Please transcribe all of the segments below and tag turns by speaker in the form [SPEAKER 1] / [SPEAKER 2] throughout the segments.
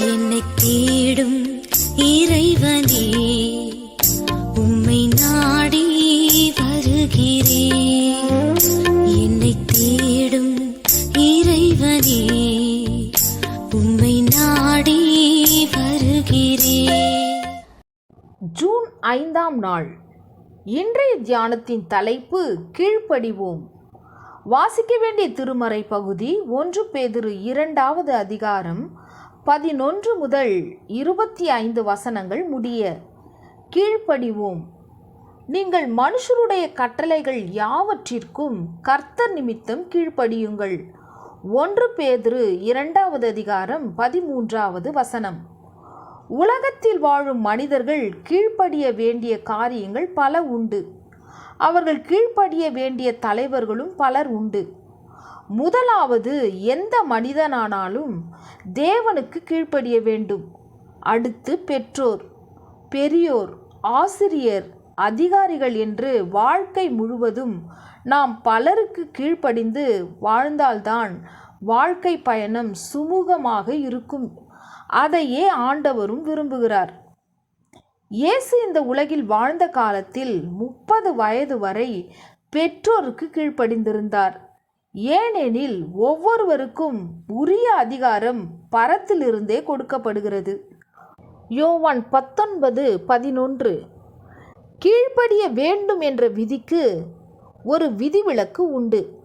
[SPEAKER 1] என்னை தேடும் இறைவனே உம்மை நாடி வருகிறேன் என்னை தேடும் இறைவனே உம்மை நாடி வருகிறேன்
[SPEAKER 2] ஜூன் ஐந்தாம் நாள். இன்றைய தியானத்தின் தலைப்பு கீழ்ப்படிவோம். வாசிக்க வேண்டிய திருமறை பகுதி ஒன்று பேதிரு இரண்டாவது அதிகாரம் பதினொன்று முதல் இருபத்தி ஐந்து வசனங்கள் முடிய கீழ்ப்படிவோம். நீங்கள் மனுஷருடைய கட்டளைகள் யாவற்றிற்கும் கர்த்தர் நிமித்தம் கீழ்ப்படியுங்கள். ஒன்று பேதிரு இரண்டாவது அதிகாரம் பதிமூன்றாவது வசனம். உலகத்தில் வாழும் மனிதர்கள் கீழ்ப்படிய வேண்டிய காரியங்கள் பல உண்டு. அவர்கள் கீழ்ப்படிய வேண்டிய தலைவர்களும் பலர் உண்டு. முதலாவது எந்த மனிதனானாலும் தேவனுக்கு கீழ்ப்படிய வேண்டும். அடுத்து பெற்றோர் பெரியோர் ஆசிரியர் அதிகாரிகள் என்று வாழ்க்கை முழுவதும் நாம் பலருக்கு கீழ்ப்படிந்து வாழ்ந்தால்தான் வாழ்க்கை பயணம் சுமூகமாக இருக்கும். அதையே ஆண்டவரும் விரும்புகிறார். இயேசு இந்த உலகில் வாழ்ந்த காலத்தில் முப்பது வயது வரை பெற்றோருக்கு கீழ்ப்படிந்திருந்தார். ஏனெனில் ஒவ்வொருவருக்கும் உரிய அதிகாரம் பரத்திலிருந்தே கொடுக்கப்படுகிறது. யோவான் பத்தொன்பது பதினொன்று. கீழ்ப்படிய வேண்டும் என்ற விதிக்கு ஒரு விதிவிலக்கு உண்டு.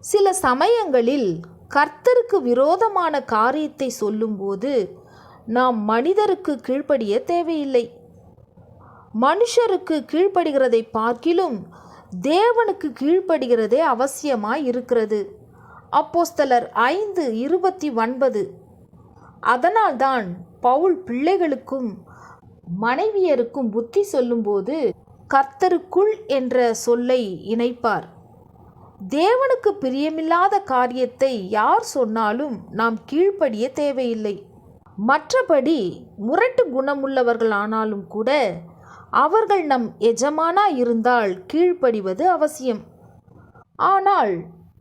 [SPEAKER 2] சில சமயங்களில் கர்த்தருக்கு விரோதமான காரியத்தை சொல்லும்போது நாம் மனிதருக்கு கீழ்ப்படிய தேவையில்லை. மனுஷருக்கு கீழ்ப்படுகிறதை பார்க்கிலும் தேவனுக்கு கீழ்ப்படுகிறதே அவசியமாய் இருக்கிறது. அப்போஸ்தலர் ஐந்து இருபத்தி ஒன்பது. அதனால்தான் பவுல் பிள்ளைகளுக்கும் மனைவியருக்கும் புத்தி சொல்லும்போது கர்த்தருக்குள் என்ற சொல்லை இணைப்பார். தேவனுக்கு பிரியமில்லாத காரியத்தை யார் சொன்னாலும் நாம் கீழ்ப்படிய தேவையில்லை. மற்றபடி முரட்டு குணமுள்ளவர்களானாலும் கூட அவர்கள் நம் எஜமானா இருந்தால் கீழ்ப்படிவது அவசியம். ஆனால்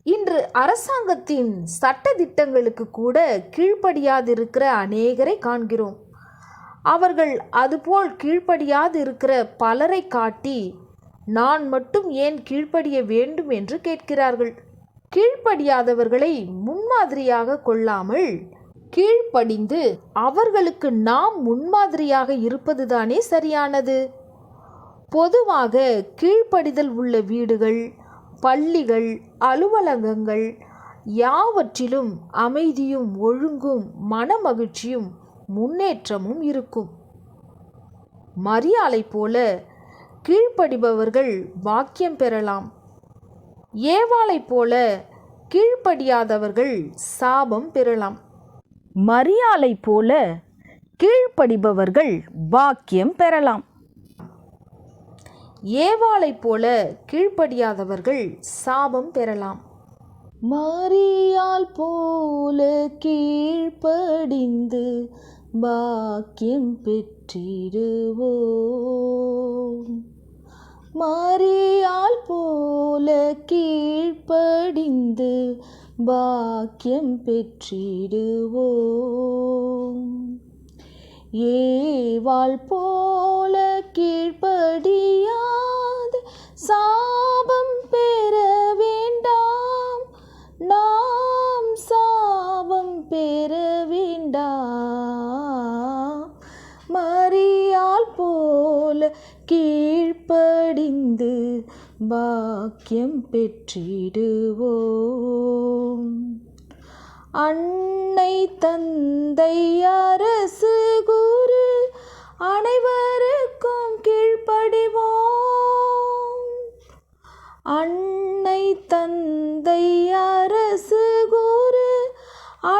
[SPEAKER 2] இன்று அரசாங்கத்தின் சட்ட திட்டங்களுக்கு கூட கீழ்ப்படியாதிருக்கிற அநேகரை காண்கிறோம். அவர்கள் அதுபோல் கீழ்ப்படியாது இருக்கிற பலரை காட்டி நான் மட்டும் ஏன் கீழ்ப்படிய வேண்டும்? என்று கேட்கிறார்கள். கீழ்ப்படியாதவர்களை முன்மாதிரியாக கொள்ளாமல் கீழ்ப்படிந்து அவர்களுக்கு நாம் முன்மாதிரியாக இருப்பதுதானே சரியானது? பொதுவாக கீழ்ப்படிதல் உள்ள வீடுகள் பள்ளிகள் அலுவலகங்கள் யாவற்றிலும் அமைதியும் ஒழுங்கும் மனமகிழ்ச்சியும் முன்னேற்றமும் இருக்கும். மரியாதை போல கீழ்ப்படிபவர்கள் வாக்கியம் பெறலாம். ஏவாளை போல கீழ்ப்படியாதவர்கள் சாபம் பெறலாம். மரியாதை போல கீழ்ப்படிபவர்கள் பாக்கியம் பெறலாம். ஏவாளை போல கீழ்ப்படியாதவர்கள் சாபம் பெறலாம். மரியாள் போல கீழ்ப்படிந்து பாக்கியம் பெற்றிடுவோம். மரியாள் போல கீழ்ப்படிந்து பாக்கியம் பெற்றிடுவோம். ஏவாள் போல கீழ்ப்படிய சாபம் பெற வேண்டாம். நாம் சாபம் பெற வேண்டாம். மறியால் போல கீழ்ப்படிந்து பாக்கியம் பெற்றிடுவோம். அன்னை தந்தை அரசு குரு அனைவரும்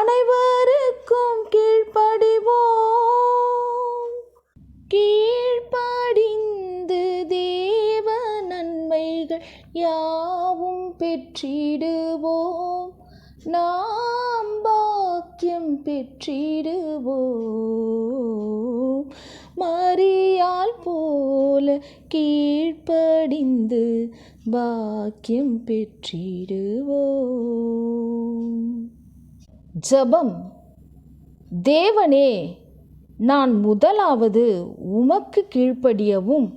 [SPEAKER 2] அனைவருக்கும் கீழ்ப்படிவோம். கீழ்ப்படிந்து தேவ நன்மைகள் யாவும் பெற்றிடுவோம். நாம் பாக்கியம் பெற்றிடுவோம். மறியால் போல கீழ்ப்படிந்து பாக்கியம் பெற்றிடுவோம். ஜபம். தேவனே நான் முதலாவது உமக்கு கீழ்ப்படியவும்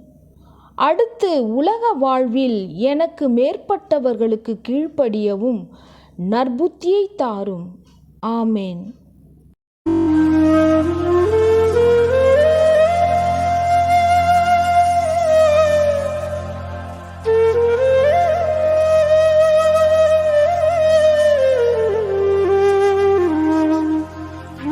[SPEAKER 2] அடுத்து உலக வாழ்வில் எனக்கு மேற்பட்டவர்களுக்கு கீழ்ப்படியவும் நற்புத்தியை தாரும். ஆமேன்.